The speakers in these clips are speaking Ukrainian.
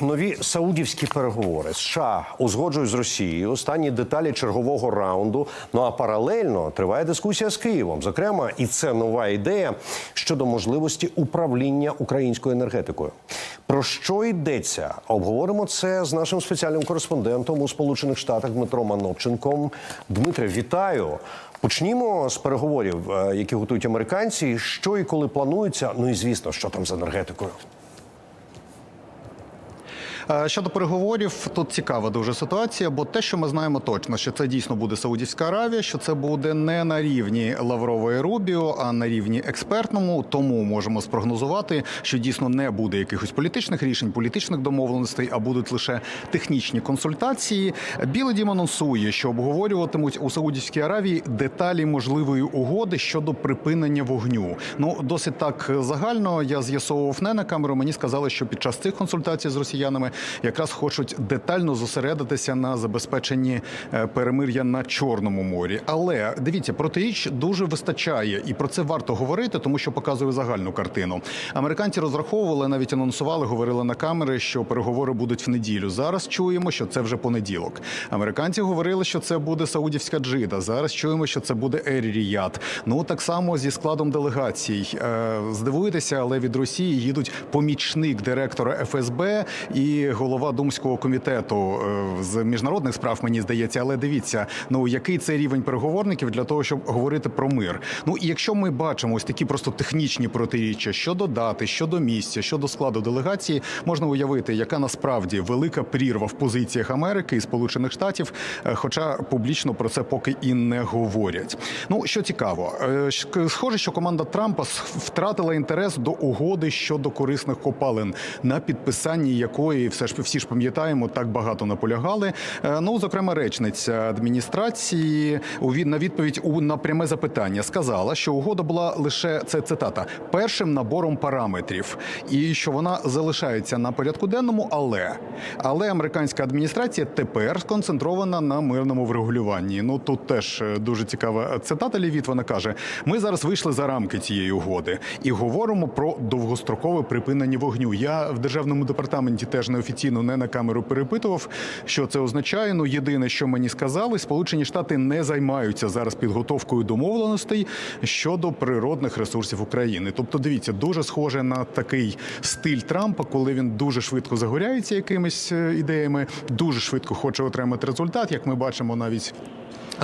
Нові саудівські переговори США узгоджують з Росією останні деталі чергового раунду. Ну а паралельно триває дискусія з Києвом. Зокрема, і це нова ідея щодо можливості управління українською енергетикою. Про що йдеться? Обговоримо це з нашим спеціальним кореспондентом у Сполучених Штатах Дмитром Анопченком. Дмитре, вітаю. Почнімо з переговорів, е, які готують американці. Що і коли планується? Ну і звісно, що там з енергетикою. Е, Щодо переговорів, тут цікава дуже ситуація, бо те, що ми знаємо точно, що це дійсно буде Саудівська Аравія, що це буде не на рівні Лаврової Рубіо, а на рівні експертному. Тому можемо спрогнозувати, що дійсно не буде якихось політичних рішень, політичних домовленостей, а будуть лише технічні консультації. Білий дім анонсує, що обговорюватимуть у Саудівській Аравії деталі можливої угоди щодо припинення вогню. Ну досить так загально. Я з'ясовував не на камеру. Мені сказали, що під час цих консультацій з росіянами якраз хочуть детально зосередитися на забезпеченні е, перемир'я на Чорному морі. Але дивіться, протиріч дуже вистачає, і про це варто говорити, тому що показує загальну картину. Американці розраховували, навіть анонсували, говорили на камери, що переговори будуть в неділю. Зараз чуємо, що це вже понеділок. Американці говорили, що це буде Саудівська Джида. Зараз чуємо, що це буде Ері Ріяд. Ну так само зі складом делегацій. Е, Здивуєтеся, але від Росії їдуть помічник директора ФСБ і голова думського комітету е, з міжнародних справ. Мені здається, але дивіться, ну який це рівень переговорників для того, щоб говорити про мир. Ну і якщо ми бачимо ось такі просто технічні протиріччя щодо дати, щодо місця, щодо складу делегації, можна уявити, яка насправді велика прірва в позиціях Америки і Сполучених Штатів, е, хоча публічно про це поки і не говорять. Ну що цікаво, е, схоже, що команда Трампа втратила інтерес до угоди щодо корисних копалин, на підписанні якої все ж всі ж пам'ятаємо, так багато наполягали. Е, Ну, зокрема, речниця адміністрації на відповідь у на пряме запитання сказала, що угода була лише це цитата першим набором параметрів, і що вона залишається на порядку денному, але але американська адміністрація тепер сконцентрована на мирному врегулюванні. Ну тут теж е, дуже цікава цитата. Лівіт вона каже: ми зараз вийшли за рамки цієї угоди і говоримо про довгострокове припинення вогню. Я в державному департаменті теж неофіційно не на камеру перепитував, що це означає. Ну єдине, що мені сказали, Сполучені Штати не займаються зараз підготовкою домовленостей щодо природних ресурсів України. Тобто, дивіться, дуже схоже на такий стиль Трампа, коли він дуже швидко загоряється якимись е, ідеями, дуже швидко хоче отримати результат, як ми бачимо навіть.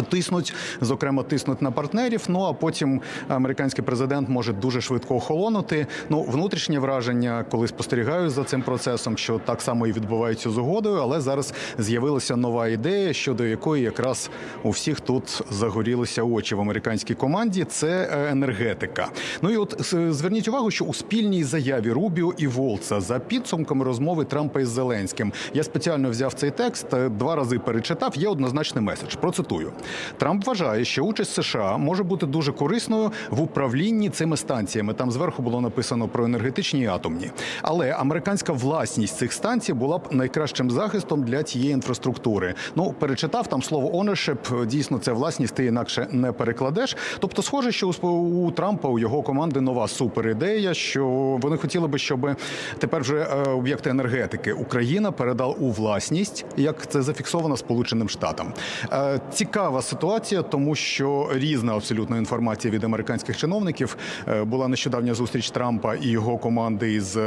Тиснуть, зокрема, тиснуть на партнерів. Ну а потім американський президент може дуже швидко охолонути. Ну, внутрішнє враження, коли спостерігаю за цим процесом, що так само і відбувається з угодою, але зараз з'явилася нова ідея, щодо якої якраз у всіх тут загорілися очі в американській команді. Це е, енергетика. Ну і от зверніть увагу, що у спільній заяві Рубіо і Волца за підсумками розмови Трампа із Зеленським я спеціально взяв цей текст, е, два рази перечитав. Є однозначний меседж. Процитую. Трамп вважає, що участь США може бути дуже корисною в управлінні цими станціями. Там зверху було написано про енергетичні і атомні. Але американська власність цих станцій була б найкращим захистом для цієї інфраструктури. Ну, перечитав там слово ownership, дійсно це власність, ти інакше не перекладеш. Тобто, схоже, що у Трампа у його команди нова суперідея, що вони хотіли би, щоб тепер вже е, об'єкти енергетики Україна передала у власність, як це зафіксовано Сполученим Штатам. Е, Цікава ситуація, тому що різна абсолютно інформація від американських чиновників Е, була нещодавня зустріч Трампа і його команди із.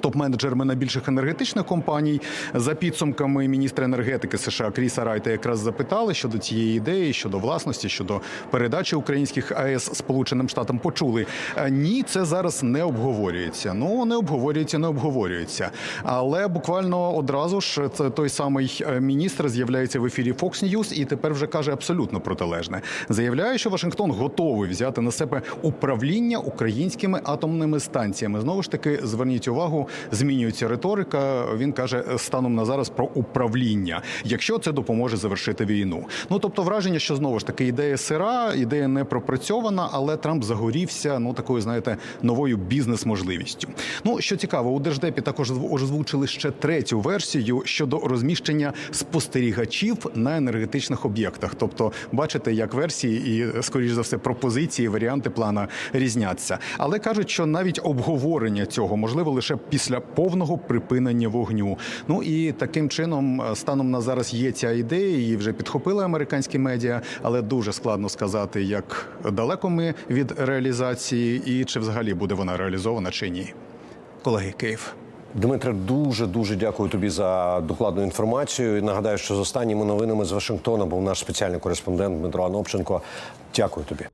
Топ-менеджерами найбільших енергетичних компаній за підсумками міністра енергетики США Кріса Райта якраз запитали щодо цієї ідеї, щодо власності, щодо передачі українських АЕС Сполученим Штатам. Почули Е, ні, це зараз не обговорюється. Ну не обговорюється, не обговорюється. Але буквально одразу ж це той самий е, міністр з'являється в ефірі Fox News і тепер вже каже абсолютно протилежне. Заявляє, що Вашингтон готовий взяти на себе управління українськими атомними станціями. Знову ж таки, зверніть увагу, змінюється риторика. Він каже станом на зараз про управління, якщо це допоможе завершити війну. Ну тобто, враження, що знову ж таки ідея сира, ідея не пропрацьована, але Трамп загорівся ну такою, знаєте, новою бізнес-можливістю. Ну що цікаво, у держдепі також озвучили ще третю версію щодо розміщення спостерігачів на енергетичних об'єктах. Тобто, бачите, як версії і скоріш за все пропозиції, варіанти плана різняться. Але кажуть, що навіть обговорення цього можливо лише після повного припинення вогню. Ну і таким чином, е, станом на зараз є ця ідея, її вже підхопили американські медіа, але дуже складно сказати, як далеко ми від реалізації і чи взагалі буде вона реалізована чи ні. Колеги, Київ. Дмитре, дуже дуже дякую тобі за докладну інформацію. І нагадаю, що з останніми новинами з Вашингтона був наш спеціальний кореспондент Дмитро Анопченко. Дякую тобі.